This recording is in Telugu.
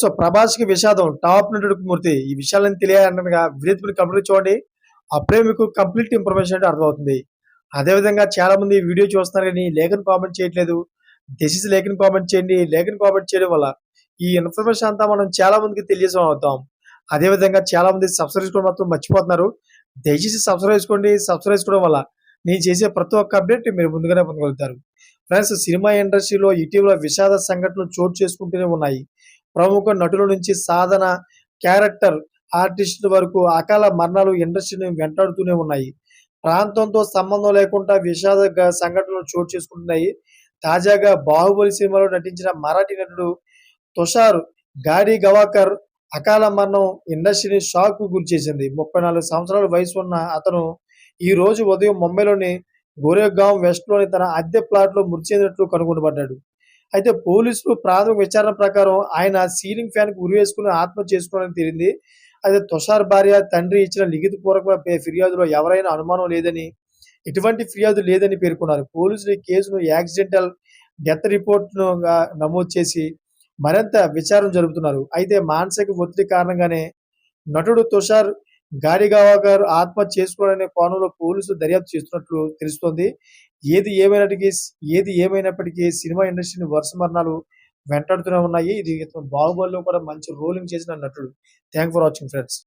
సో ప్రభాస్కి విషాదం టాప్ నటుడు మూర్తి. ఈ విషయాలను తెలియాలనగా వీడియో కంప్లీట్ చూడండి. అప్పుడే మీకు కంప్లీట్ ఇన్ఫర్మేషన్ అంటే అర్థమవుతుంది. అదేవిధంగా చాలా మంది వీడియో చూస్తున్నారు కానీ లేఖను కామెంట్ చేయట్లేదు. డిసీజ్ లేఖను కామెంట్ చేయండి. లేఖను కామెంట్ చేయడం వల్ల ఈ ఇన్ఫర్మేషన్ అంతా మనం చాలా మందికి తెలియజేసం అవుతాం. అదేవిధంగా చాలా మంది సబ్స్క్రైబ్ చేసుకోవడం మాత్రం మర్చిపోతున్నారు. దయచేసి సబ్స్క్రైబ్ చేసుకోండి. సబ్స్క్రైబ్ చేసుకోవడం వల్ల నేను చేసే ప్రతి ఒక్క అప్డేట్ మీరు ముందుగానే పొందగలుగుతారు. ఫ్రెండ్స్ సినిమా ఇండస్ట్రీలో ఇటీవల విషాద సంఘటనలు చోటు చేసుకుంటూనే ఉన్నాయి. ప్రముఖ నటుల నుంచి సాధన క్యారెక్టర్ ఆర్టిస్టుల వరకు అకాల మరణాలు ఇండస్ట్రీని వెంటాడుతూనే ఉన్నాయి. ప్రాంతంతో సంబంధం లేకుండా విషాద సంఘటనలు చోటు చేసుకుంటున్నాయి. తాజాగా బాహుబలి సినిమాలో నటించిన మరాఠీ నటుడు తుషార్ గాడి గవాకర్ అకాల మరణం ఇండస్ట్రీని షాక్కు గురి చేసింది. ముప్పై నాలుగు సంవత్సరాల వయసు ఉన్న అతను ఈ రోజు ఉదయం ముంబైలోని గోరేగాం వెస్ట్లోని తన అద్దె ప్లాట్లో మృతి చెందినట్లు కనుగొనబడ్డాడు. అయితే పోలీసులు ప్రాథమిక విచారణ ప్రకారం ఆయన సీలింగ్ ఫ్యాన్కు ఉరి వేసుకుని ఆత్మహత్య చేసుకోవడానికి తేలింది. అయితే తుషార్ భార్య తండ్రి ఇచ్చిన లిఖిత పూర్వక ఫిర్యాదులో ఎవరైనా అనుమానం లేదని ఎటువంటి ఫిర్యాదు లేదని పేర్కొన్నారు. పోలీసులు ఈ కేసును యాక్సిడెంటల్ డెత్ రిపోర్ట్ను గా నమోదు చేసి మరింత విచారణ జరుపుతున్నారు. అయితే మానసిక ఒత్తిడి కారణంగానే నటుడు తుషార్ గాడిగావకర్ ఆత్మహత్య చేసుకోవడనే కోణంలో పోలీసులు దర్యాప్తు చేస్తున్నట్లు తెలుస్తోంది. ఏది ఏమైనప్పటికీ ఏది ఏమైనప్పటికీ సినిమా ఇండస్ట్రీని వరుస మరణాలు వెంటాడుతూనే ఉన్నాయి. ఇది ఇతను బాహుబలిలో కూడా మంచి రోలింగ్ చేసిన నటుడు థ్యాంక్ ఫర్ వాచింగ్ ఫ్రెండ్స్.